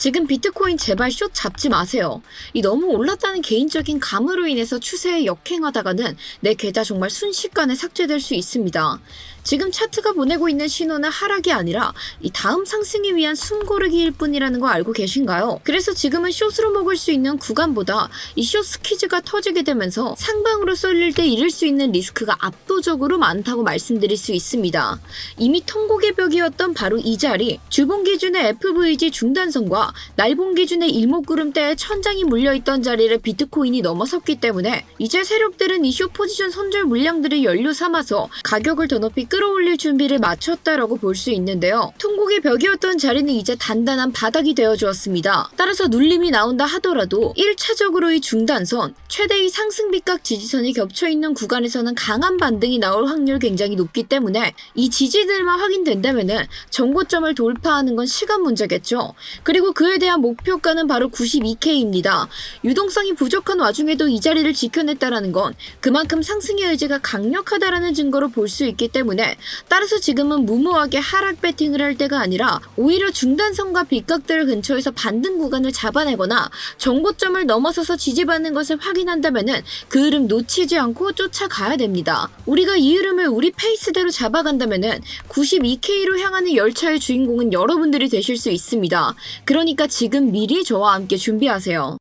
지금 비트코인 제발 숏 잡지 마세요. 이 너무 올랐다는 개인적인 감으로 인해서 추세에 역행하다가는 내 계좌 정말 순식간에 삭제될 수 있습니다. 지금 차트가 보내고 있는 신호는 하락이 아니라 이 다음 상승을 위한 숨고르기일 뿐이라는 거 알고 계신가요? 그래서 지금은 숏으로 먹을 수 있는 구간보다 이숏 스퀴즈가 터지게 되면서 상방으로 쏠릴 때 잃을 수 있는 리스크가 압도적으로 많다고 말씀드릴 수 있습니다. 이미 통곡의 벽이었던 바로 이 자리, 주봉 기준의 FVG 중단선과 날봉 기준의 일목구름대에 천장이 물려있던 자리를 비트코인이 넘어섰기 때문에 이제 세력들은 이숏 포지션 손절 물량들을 연료 삼아서 가격을 더 높이 끌어올릴 준비를 마쳤다라고 볼 수 있는데요. 통곡의 벽이었던 자리는 이제 단단한 바닥이 되어 주었습니다. 따라서 눌림이 나온다 하더라도 1차적으로 이 중단선, 최대의 상승 비각 지지선이 겹쳐 있는 구간에서는 강한 반등이 나올 확률 굉장히 높기 때문에 이 지지들만 확인된다면은 정고점을 돌파하는 건 시간 문제겠죠. 그리고 그에 대한 목표가는 바로 92K입니다. 유동성이 부족한 와중에도 이 자리를 지켜냈다라는 건 그만큼 상승의 의지가 강력하다라는 증거로 볼 수 있기 때문에 따라서 지금은 무모하게 하락 배팅을 할 때가 아니라 오히려 중단선과 빗각들 근처에서 반등 구간을 잡아내거나 정고점을 넘어서서 지지받는 것을 확인한다면은 그 흐름 놓치지 않고 쫓아가야 됩니다. 우리가 이 흐름을 우리 페이스대로 잡아간다면은 92K로 향하는 열차의 주인공은 여러분들이 되실 수 있습니다. 그러니까 지금 미리 저와 함께 준비하세요.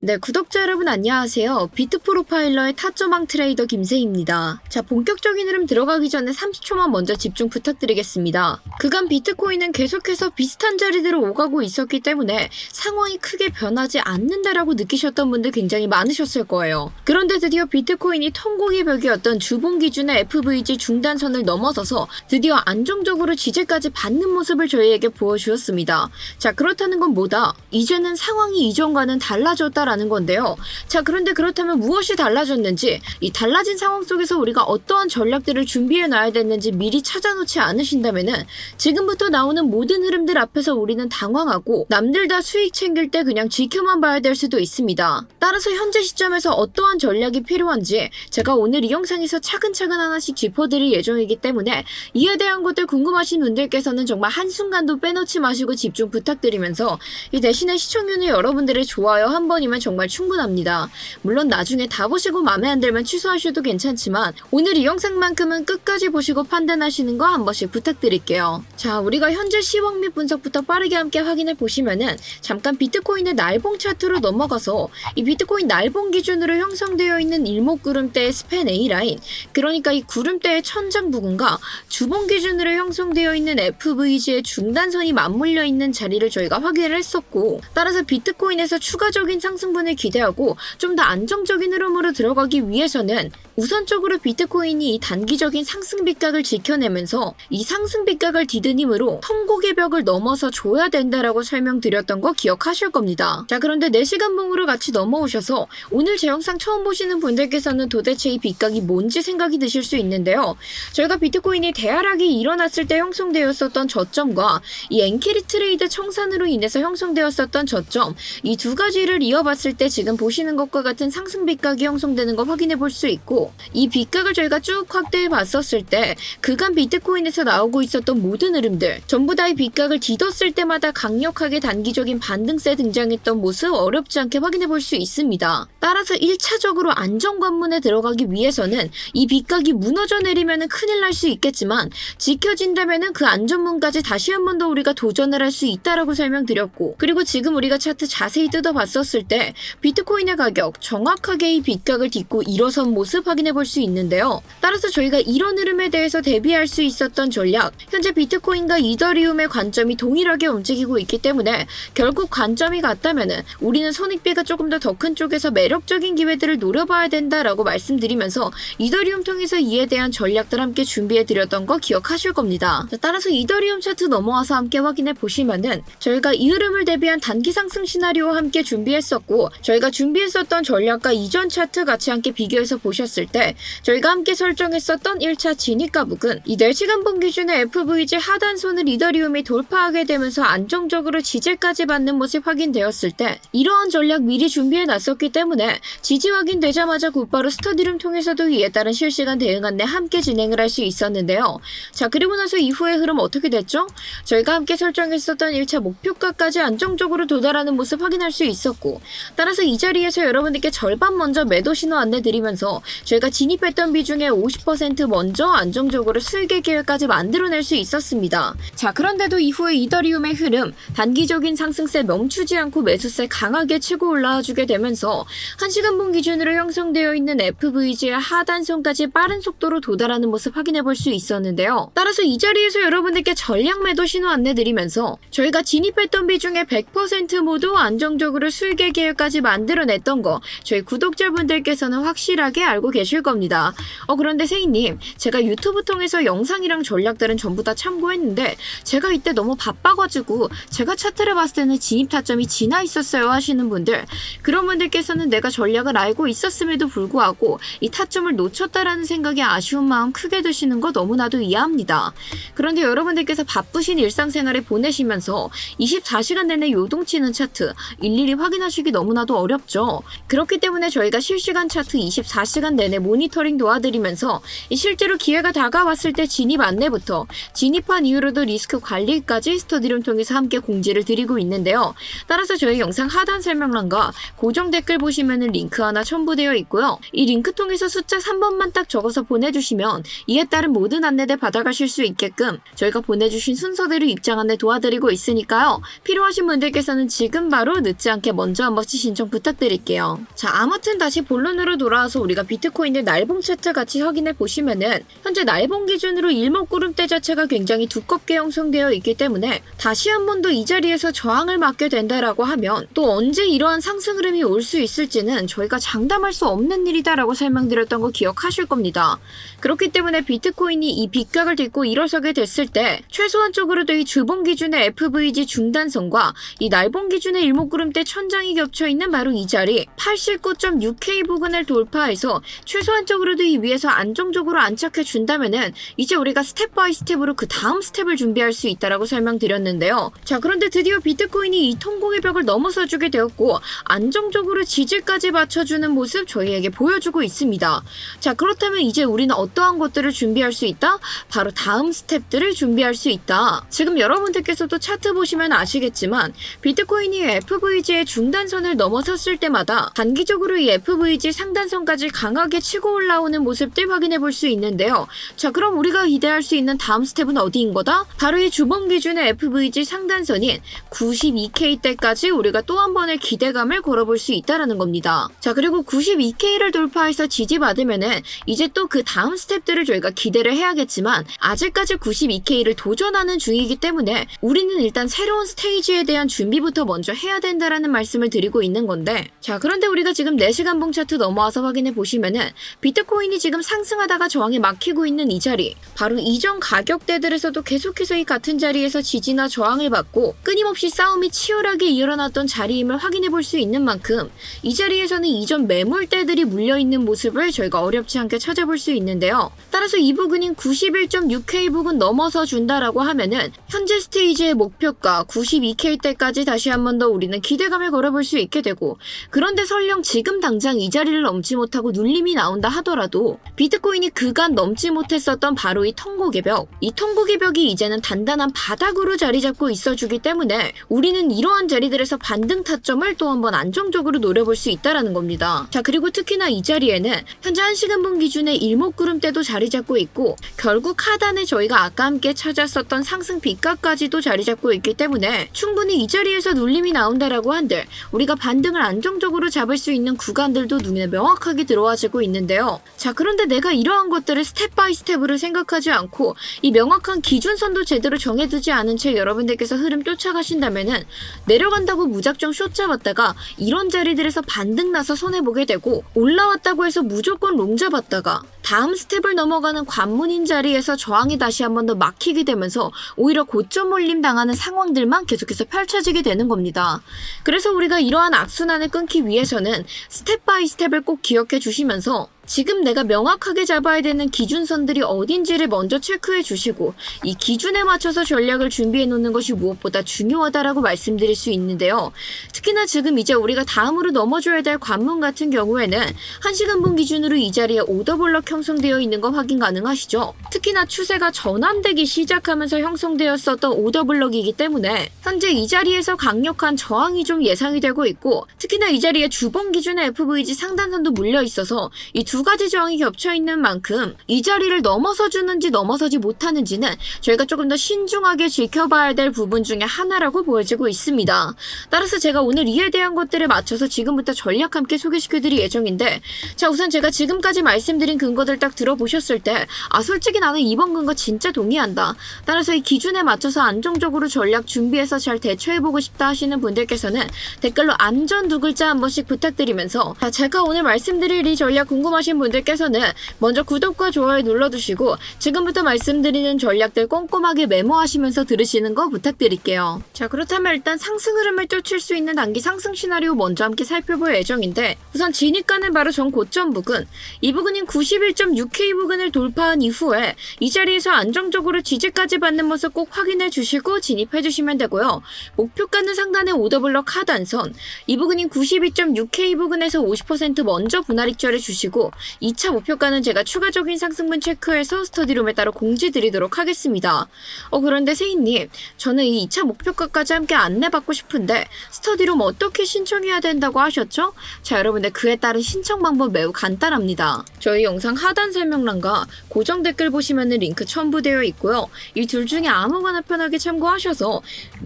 네, 구독자 여러분 안녕하세요. 비트 프로파일러의 타점왕 트레이더 김세희입니다. 자, 본격적인 흐름 들어가기 전에 30초만 먼저 집중 부탁드리겠습니다. 그간 비트코인은 계속해서 비슷한 자리대로 오가고 있었기 때문에 상황이 크게 변하지 않는다라고 느끼셨던 분들 굉장히 많으셨을 거예요. 그런데 드디어 비트코인이 통곡의 벽이었던 주봉 기준의 FVG 중단선을 넘어서서 드디어 안정적으로 지지까지 받는 모습을 저희에게 보여주었습니다. 자, 그렇다는 건 뭐다? 이제는 상황이 이전과는 달라졌다 라는 건데요. 자, 그런데 그렇다면 무엇이 달라졌는지, 이 달라진 상황 속에서 우리가 어떠한 전략들을 준비해 놔야 되는지 미리 찾아놓지 않으신다면은 지금부터 나오는 모든 흐름들 앞에서 우리는 당황하고 남들 다 수익 챙길 때 그냥 지켜만 봐야 될 수도 있습니다. 따라서 현재 시점에서 어떠한 전략이 필요한지 제가 오늘 이 영상에서 차근차근 하나씩 짚어드릴 예정이기 때문에 이에 대한 것들 궁금하신 분들께서는 정말 한순간도 빼놓지 마시고 집중 부탁드리면서 이 대신에 시청률은 여러분들의 좋아요 한 번이면 정말 충분합니다. 물론 나중에 다 보시고 마음에 안 들면 취소하셔도 괜찮지만 오늘 이 영상만큼은 끝까지 보시고 판단하시는 거 한 번씩 부탁드릴게요. 자, 우리가 현재 시황 및 분석부터 빠르게 함께 확인해 보시면은 잠깐 비트코인의 날봉 차트로 넘어가서 이 비트코인 날봉 기준으로 형성되어 있는 일목 구름대의 스팬 A라인 그러니까 이 구름대의 천장 부분과 주봉 기준으로 형성되어 있는 FVG의 중단선이 맞물려 있는 자리를 저희가 확인을 했었고 따라서 비트코인에서 추가적인 상승 분을 기대하고 좀 더 안정적인 흐름으로 들어가기 위해서는 우선적으로 비트코인이 이 단기적인 상승 빗각을 지켜내면서 이 상승 빗각을 디든 힘으로 통곡의 벽을 넘어서 줘야 된다라고 설명드렸던 거 기억하실 겁니다. 자 그런데 4시간 봉으로 같이 넘어오셔서 오늘 제 영상 처음 보시는 분들께서는 도대체 이 빗각이 뭔지 생각이 드실 수 있는데요. 저희가 비트코인이 대하락이 일어났을 때 형성되었었던 저점과 이 엔캐리 트레이드 청산으로 인해서 형성되었었던 저점 이 두 가지를 이어봤을 때 지금 보시는 것과 같은 상승 빗각이 형성되는 거 확인해 볼 수 있고 이 빗각을 저희가 쭉 확대해 봤었을 때 그간 비트코인에서 나오고 있었던 모든 흐름들 전부 다 이 빗각을 뒤덮을 때마다 강력하게 단기적인 반등세 등장했던 모습 어렵지 않게 확인해 볼 수 있습니다. 따라서 1차적으로 안정 관문에 들어가기 위해서는 이 빗각이 무너져 내리면 큰일 날 수 있겠지만 지켜진다면 그 안전문까지 다시 한 번 더 우리가 도전을 할 수 있다라고 설명드렸고 그리고 지금 우리가 차트 자세히 뜯어봤었을 때 비트코인의 가격 정확하게 이 빗각을 딛고 일어선 모습 확인해 볼 수 있는데요. 따라서 저희가 이런 흐름에 대해서 대비할 수 있었던 전략 현재 비트코인과 이더리움의 관점이 동일하게 움직이고 있기 때문에 결국 관점이 같다면은 우리는 손익비가 조금 더 더 큰 쪽에서 매력적인 기회들을 노려봐야 된다라고 말씀드리면서 이더리움 통해서 이에 대한 전략들 함께 준비해 드렸던 거 기억하실 겁니다. 자, 따라서 이더리움 차트 넘어와서 함께 확인해 보시면은 저희가 이 흐름을 대비한 단기 상승 시나리오와 함께 준비했었고 그리고 저희가 준비했었던 전략과 이전 차트 같이 함께 비교해서 보셨을 때 저희가 함께 설정했었던 1차 진입가북은 이 4시간 본 기준의 FVG 하단선을 이더리움이 돌파하게 되면서 안정적으로 지지까지 받는 모습 확인되었을 때 이러한 전략 미리 준비해 놨었기 때문에 지지 확인되자마자 곧바로 스터디룸 통해서도 이에 따른 실시간 대응 안내 함께 진행을 할 수 있었는데요. 자 그리고 나서 이후의 흐름 어떻게 됐죠? 저희가 함께 설정했었던 1차 목표가까지 안정적으로 도달하는 모습 확인할 수 있었고 따라서 이 자리에서 여러분들께 절반 먼저 매도 신호 안내 드리면서 저희가 진입했던 비중의 50% 먼저 안정적으로 수익의 기회까지 만들어낼 수 있었습니다. 자 그런데도 이후에 이더리움의 흐름 단기적인 상승세 멈추지 않고 매수세 강하게 치고 올라와 주게 되면서 1시간 분 기준으로 형성되어 있는 FVG의 하단선까지 빠른 속도로 도달하는 모습 확인해 볼 수 있었는데요. 따라서 이 자리에서 여러분들께 전략 매도 신호 안내 드리면서 저희가 진입했던 비중의 100% 모두 안정적으로 수익의 기회 까지 만들어냈던 거 저희 구독자분들께서는 확실하게 알고 계실 겁니다. 어 그런데 세이님 제가 유튜브 통해서 영상이랑 전략들은 전부 다 참고했는데 제가 이때 너무 바빠가지고 제가 차트를 봤을 때는 진입 타점이 지나 있었어요 하시는 분들 그런 분들께서는 내가 전략을 알고 있었음에도 불구하고 이 타점을 놓쳤다라는 생각에 아쉬운 마음 크게 드시는 거 너무나도 이해합니다. 그런데 여러분들께서 바쁘신 일상생활에 보내시면서 24시간 내내 요동치는 차트 일일이 확인하시기 너무나도 어렵죠. 그렇기 때문에 저희가 실시간 차트 24시간 내내 모니터링 도와드리면서 이 실제로 기회가 다가왔을 때 진입 안내부터 진입한 이후로도 리스크 관리까지 스터디룸 통해서 함께 공지를 드리고 있는데요. 따라서 저희 영상 하단 설명란과 고정 댓글 보시면은 링크 하나 첨부되어 있고요. 이 링크 통해서 숫자 3번만 딱 적어서 보내주시면 이에 따른 모든 안내들 받아가실 수 있게끔 저희가 보내주신 순서대로 입장 안내 도와드리고 있으니까요. 필요하신 분들께서는 지금 바로 늦지 않게 먼저 한번 씩 신청 부탁드릴게요. 자, 아무튼 다시 본론으로 돌아와서 우리가 비트코인의 날봉 차트 같이 확인해 보시면은 현재 날봉 기준으로 일목구름대 자체가 굉장히 두껍게 형성되어 있기 때문에 다시 한 번 더 이 자리에서 저항을 맞게 된다라고 하면 또 언제 이러한 상승 흐름이 올 수 있을지는 저희가 장담할 수 없는 일이다라고 설명드렸던 거 기억하실 겁니다. 그렇기 때문에 비트코인이 이 빗각을 딛고 일어서게 됐을 때 최소한 적으로도 이 주봉 기준의 FVG 중단선과 이 날봉 기준의 일목구름대 천장이 겹쳐 있는 바로 이 자리 89.6K 부근을 돌파해서 최소한 적으로도 이 위에서 안정적으로 안착해 준다면은 이제 우리가 스텝 바이 스텝으로 그 다음 스텝을 준비할 수 있다라고 설명드렸는데요. 자 그런데 드디어 비트코인이 이 통곡의 벽을 넘어서 주게 되었고 안정적으로 지지까지 맞춰주는 모습 저희에게 보여주고 있습니다. 자 그렇다면 이제 우리는 어떠한 것들을 준비할 수 있다? 바로 다음 스텝들을 준비할 수 있다. 지금 여러분들께서도 차트 보시면 아시겠지만 비트코인이 FVG의 중단선을 넘어섰을 때마다 단기적으로 이 FVG 상단선까지 강하게 치고 올라오는 모습들 확인해 볼 수 있는데요. 자 그럼 우리가 기대할 수 있는 다음 스텝은 어디인 거다? 바로 이 주봉 기준의 FVG 상단선인 92K 때까지 우리가 또 한 번의 기대감을 걸어볼 수 있다라는 겁니다. 자 그리고 92K를 돌파해서 지지받으면은 이제 또 그 다음 스텝들을 저희가 기대를 해야겠지만 아직까지 92K를 도전하는 중이기 때문에 우리는 일단 새로운 스테이지에 대한 준비부터 먼저 해야 된다라는 말씀을 드리 고 있는 건데 자 그런데 우리가 지금 4시간 봉 차트 넘어와서 확인해 보시면은 비트코인이 지금 상승하다가 저항에 막히고 있는 이 자리 바로 이전 가격대들에서도 계속해서 이 같은 자리에서 지지나 저항을 받고 끊임없이 싸움이 치열하게 일어났던 자리임을 확인해 볼 수 있는 만큼 이 자리에서는 이전 매물대들이 물려있는 모습을 저희가 어렵지 않게 찾아볼 수 있는데요. 따라서 이 부근인 91.6K 부근 넘어서 준다라고 하면은 현재 스테이지의 목표가 92K 때까지 다시 한 번 더 우리는 기대감을 걸어볼 수 있게 되고 그런데 설령 지금 당장 이 자리를 넘지 못하고 눌림이 나온다 하더라도 비트코인이 그간 넘지 못했었던 바로 이 통곡의 벽, 이 통곡의 벽이 이제는 단단한 바닥으로 자리 잡고 있어주기 때문에 우리는 이러한 자리들에서 반등 타점을 또 한번 안정적으로 노려볼 수 있다라는 겁니다. 자 그리고 특히나 이 자리에는 현재 1시간 분 기준의 일목구름대도 자리 잡고 있고 결국 하단에 저희가 아까 함께 찾았었던 상승 빗각까지도 자리 잡고 있기 때문에 충분히 이 자리에서 눌림이 나온다라고 한들 우리가 반등을 안정적으로 잡을 수 있는 구간들도 눈에 명확하게 들어와지고 있는데요. 자 그런데 내가 이러한 것들을 스텝 바이 스텝으로 생각하지 않고 이 명확한 기준선도 제대로 정해두지 않은 채 여러분들께서 흐름 쫓아가신다면은 내려간다고 무작정 숏 잡았다가 이런 자리들에서 반등 나서 손해보게 되고 올라왔다고 해서 무조건 롱 잡았다가 다음 스텝을 넘어가는 관문인 자리에서 저항이 다시 한 번 더 막히게 되면서 오히려 고점 올림 당하는 상황들만 계속해서 펼쳐지게 되는 겁니다. 그래서 우리가 이러한 악순환을 끊기 위해서는 스텝 바이 스텝을 꼭 기억해 주시면서 지금 내가 명확하게 잡아야 되는 기준선들이 어딘지를 먼저 체크해 주시고 이 기준에 맞춰서 전략을 준비해 놓는 것이 무엇보다 중요하다라고 말씀드릴 수 있는데요. 특히나 지금 이제 우리가 다음으로 넘어줘야 될 관문 같은 경우에는 1시간분 기준으로 이 자리에 오더블럭 형성되어 있는 거 확인 가능하시죠? 특히나 추세가 전환되기 시작하면서 형성되었었던 오더블럭이기 때문에 현재 이 자리에서 강력한 저항이 좀 예상이 되고 있고 특히나 이 자리에 주봉 기준의 FVG 상단선도 물려 있어서 이두 가지 저항이 겹쳐 있는 만큼 이 자리를 넘어서 주는지 넘어서지 못하는지는 저희가 조금 더 신중하게 지켜봐야 될 부분 중에 하나라고 보여지고 있습니다. 따라서 제가 오늘 이에 대한 것들을 맞춰서 지금부터 전략 함께 소개시켜드릴 예정인데 자 우선 제가 지금까지 말씀드린 근거들 딱 들어보셨을 때 아 솔직히 나는 이번 근거 진짜 동의한다. 따라서 이 기준에 맞춰서 안정적으로 전략 준비해서 잘 대처해보고 싶다 하시는 분들께서는 댓글로 안전 두 글자 한 번씩 부탁드리면서 자 제가 오늘 말씀드릴 이 전략 궁금하신 분들께서는 먼저 구독과 좋아요 눌러주시고 지금부터 말씀드리는 전략들 꼼꼼하게 메모하시면서 들으시는 거 부탁드릴게요. 자 그렇다면 일단 상승 흐름을 쫓을 수 있는 단기 상승 시나리오 먼저 함께 살펴볼 예정인데 우선 진입가는 바로 전 고점 부근 이 부근인 91.6K 부근을 돌파한 이후에 이 자리에서 안정적으로 지지까지 받는 모습 꼭 확인해 주시고 진입해 주시면 되고요. 목표가는 상단의 오더블럭 하단선 이 부근인 92.6K 부근에서 50% 먼저 분할 입절해 주시고 2차 목표가는 제가 추가적인 상승분 체크해서 스터디룸에 따로 공지 드리도록 하겠습니다. 어 그런데 세희님 저는 이 2차 목표가까지 함께 안내받고 싶은데 스터디룸 어떻게 신청해야 된다고 하셨죠? 자 여러분들 그에 따른 신청 방법 매우 간단합니다. 저희 영상 하단 설명란과 고정 댓글 보시면은 링크 첨부되어 있고요. 이 둘 중에 아무거나 편하게 참고하셔서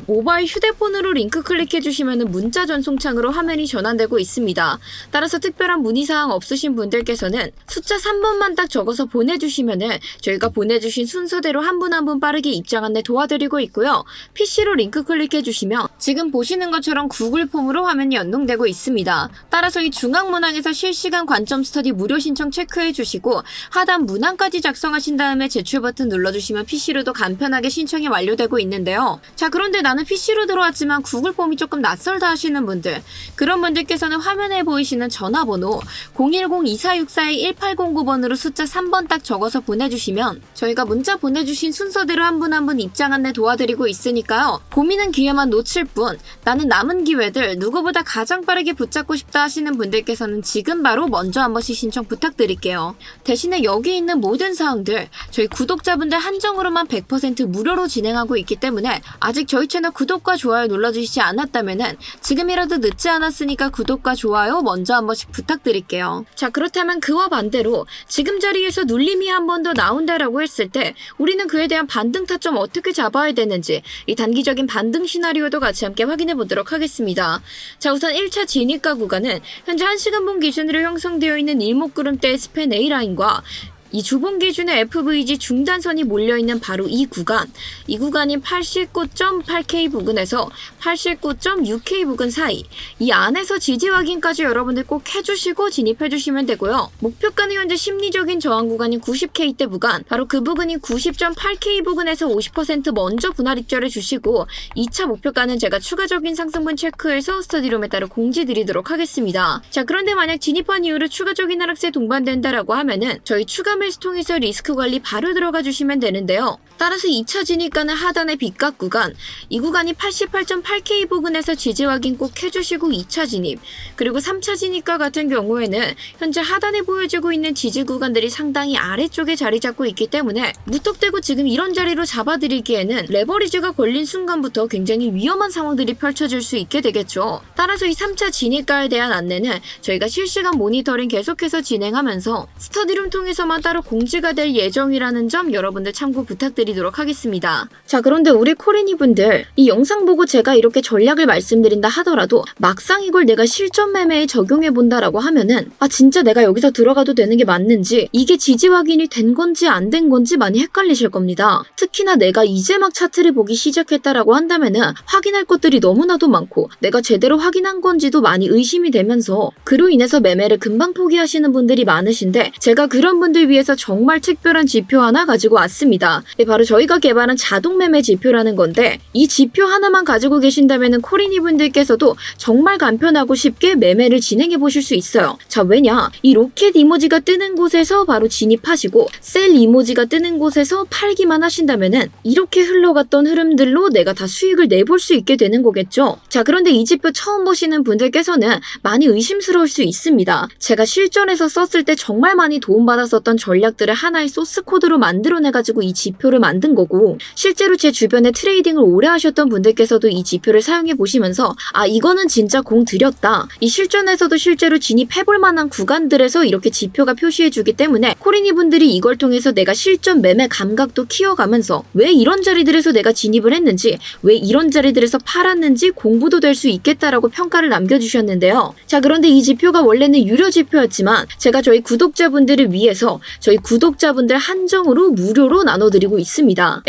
모바일 휴대폰으로 링크 클릭해 주시면은 문자 전송창으로 화면이 전환되고 있습니다. 따라서 특별한 문의사항 없으신 분들께 서는 숫자 3번만 딱 적어서 보내주시면은 저희가 보내주신 순서대로 한분 한 분 빠르게 입장 안내 도와드리고 있고요. PC로 링크 클릭해 주시면 지금 보시는 것처럼 구글 폼으로 화면이 연동되고 있습니다. 따라서 이 중앙 문항에서 실시간 관점 스터디 무료 신청 체크해 주시고 하단 문항까지 작성하신 다음에 제출 버튼 눌러주시면 PC로도 간편하게 신청이 완료되고 있는데요. 자 그런데 나는 PC로 들어왔지만 구글 폼이 조금 낯설다 하시는 분들 그런 분들께서는 화면에 보이시는 전화번호 010-2464-1809번으로 숫자 3번 딱 적어서 보내주시면 저희가 문자 보내주신 순서대로 한 분 한 분 입장 안내 도와드리고 있으니까요. 고민은 기회만 놓칠 뿐 나는 남은 기회들 누구보다 가장 빠르게 붙잡고 싶다 하시는 분들께서는 지금 바로 먼저 한 번씩 신청 부탁드릴게요. 대신에 여기 있는 모든 사항들 저희 구독자분들 한정으로만 100% 무료로 진행하고 있기 때문에 아직 저희 채널 구독과 좋아요 눌러주시지 않았다면은 지금이라도 늦지 않았으니까 구독과 좋아요 먼저 한 번씩 부탁드릴게요. 자 그렇다면 그와 반대로 지금 자리에서 눌림이 한 번 더 나온다라고 했을 때 우리는 그에 대한 반등 타점 어떻게 잡아야 되는지 이 단기적인 반등 시나리오도 같이 함께 확인해 보도록 하겠습니다. 자 우선 1차 진입가 구간은 현재 1시간분 기준으로 형성되어 있는 일목구름대의 스팬 A라인과 이 주봉 기준의 FVG 중단선이 몰려있는 바로 이 구간, 이 구간인 89.8K 부근에서 89.6K 부근 사이, 이 안에서 지지 확인까지 여러분들 꼭 해주시고 진입해주시면 되고요. 목표가는 현재 심리적인 저항 구간인 90K대 부간, 바로 그 부근인 90.8K 부근에서 50% 먼저 분할 입절해 주시고, 2차 목표가는 제가 추가적인 상승분 체크해서 스터디룸에 따라 공지 드리도록 하겠습니다. 자, 그런데 만약 진입한 이후로 추가적인 하락세 동반된다라고 하면은 저희 추가 매수 통해서 리스크 관리 바로 들어가 주시면 되는데요. 따라서 2차 진입가는 하단의 빗각 구간, 이 구간이 88.8K 부근에서 지지 확인 꼭 해주시고 2차 진입, 그리고 3차 진입가 같은 경우에는 현재 하단에 보여지고 있는 지지 구간들이 상당히 아래쪽에 자리 잡고 있기 때문에 무턱대고 지금 이런 자리로 잡아드리기에는 레버리지가 걸린 순간부터 굉장히 위험한 상황들이 펼쳐질 수 있게 되겠죠. 따라서 이 3차 진입가에 대한 안내는 저희가 실시간 모니터링 계속해서 진행하면서 스터디룸 통해서만 따로 공지가 될 예정이라는 점 여러분들 참고 부탁드립니다. 말씀드리도록 하겠습니다. 자, 그런데 우리 코리니 분들, 이 영상 보고 제가 이렇게 전략을 말씀드린다 하더라도 막상 이걸 내가 실전 매매에 적용해 본다라고 하면은 아 진짜 내가 여기서 들어가도 되는 게 맞는지 이게 지지 확인이 된 건지 안 된 건지 많이 헷갈리실 겁니다. 특히나 내가 이제 막 차트를 보기 시작했다라고 한다면은 확인할 것들이 너무나도 많고 내가 제대로 확인한 건지도 많이 의심이 되면서 그로 인해서 매매를 금방 포기하시는 분들이 많으신데 제가 그런 분들 위해서 정말 특별한 지표 하나 가지고 왔습니다. 예, 바로 저희가 개발한 자동 매매 지표라는 건데 이 지표 하나만 가지고 계신다면은 코리니 분들께서도 정말 간편하고 쉽게 매매를 진행해 보실 수 있어요. 자, 왜냐? 이 로켓 이모지가 뜨는 곳에서 바로 진입하시고 셀 이모지가 뜨는 곳에서 팔기만 하신다면은 이렇게 흘러갔던 흐름들로 내가 다 수익을 내볼 수 있게 되는 거겠죠. 자, 그런데 이 지표 처음 보시는 분들께서는 많이 의심스러울 수 있습니다. 제가 실전에서 썼을 때 정말 많이 도움받았었던 전략들을 하나의 소스 코드로 만들어내 가지고 이 지표를 만든 거고, 실제로 제 주변에 트레이딩을 오래 하셨던 분들께서도 이 지표를 사용해 보시면서, 아, 이거는 진짜 공 들였다. 이 실전에서도 실제로 진입해볼 만한 구간들에서 이렇게 지표가 표시해주기 때문에, 코리니 분들이 이걸 통해서 내가 실전 매매 감각도 키워가면서, 왜 이런 자리들에서 내가 진입을 했는지, 왜 이런 자리들에서 팔았는지 공부도 될 수 있겠다라고 평가를 남겨주셨는데요. 자, 그런데 이 지표가 원래는 유료 지표였지만 제가 저희 구독자분들을 위해서 저희 구독자분들 한정으로 무료로 나눠드리고 있습니다.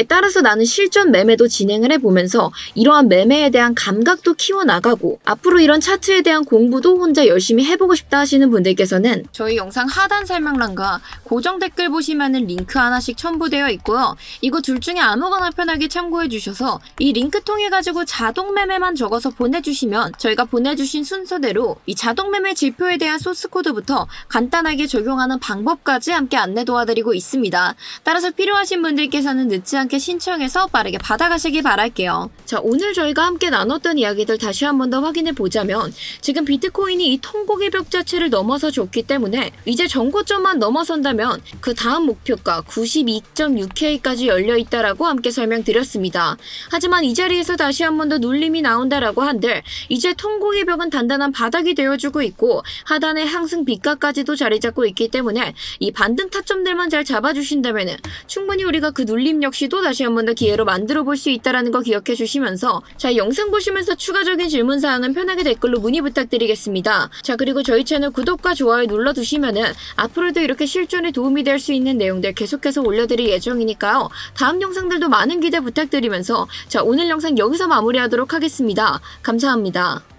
따라서 나는 실전 매매도 진행을 해보면서 이러한 매매에 대한 감각도 키워나가고 앞으로 이런 차트에 대한 공부도 혼자 열심히 해보고 싶다 하시는 분들께서는 저희 영상 하단 설명란과 고정 댓글 보시면은 링크 하나씩 첨부되어 있고요. 이거 둘 중에 아무거나 편하게 참고해 주셔서 이 링크 통해 가지고 자동 매매만 적어서 보내주시면 저희가 보내주신 순서대로 이 자동 매매 지표에 대한 소스 코드부터 간단하게 적용하는 방법까지 함께 안내 도와드리고 있습니다. 따라서 필요하신 분들께서는 늦지 않게 신청해서 빠르게 받아가시기 바랄게요. 자, 오늘 저희가 함께 나눴던 이야기들 다시 한 번 더 확인해 보자면 지금 비트코인이 이 통곡의 벽 자체를 넘어서 줬기 때문에 이제 정고점만 넘어선다면 그 다음 목표가 92.6K까지 열려 있다라고 함께 설명드렸습니다. 하지만 이 자리에서 다시 한 번 더 눌림이 나온다라고 한들 이제 통곡의 벽은 단단한 바닥이 되어주고 있고 하단의 상승 빛가까지도 자리 잡고 있기 때문에 이 반등 타점들만 잘 잡아주신다면 충분히 우리가 그 눌림 역시도 다시 한 번 더 기회로 만들어 볼 수 있다라는 거 기억해 주시면서 자 영상 보시면서 추가적인 질문 사항은 편하게 댓글로 문의 부탁드리겠습니다. 자 그리고 저희 채널 구독과 좋아요 눌러 두시면은 앞으로도 이렇게 실전에 도움이 될 수 있는 내용들 계속해서 올려드릴 예정이니까요. 다음 영상들도 많은 기대 부탁드리면서 자 오늘 영상 여기서 마무리하도록 하겠습니다. 감사합니다.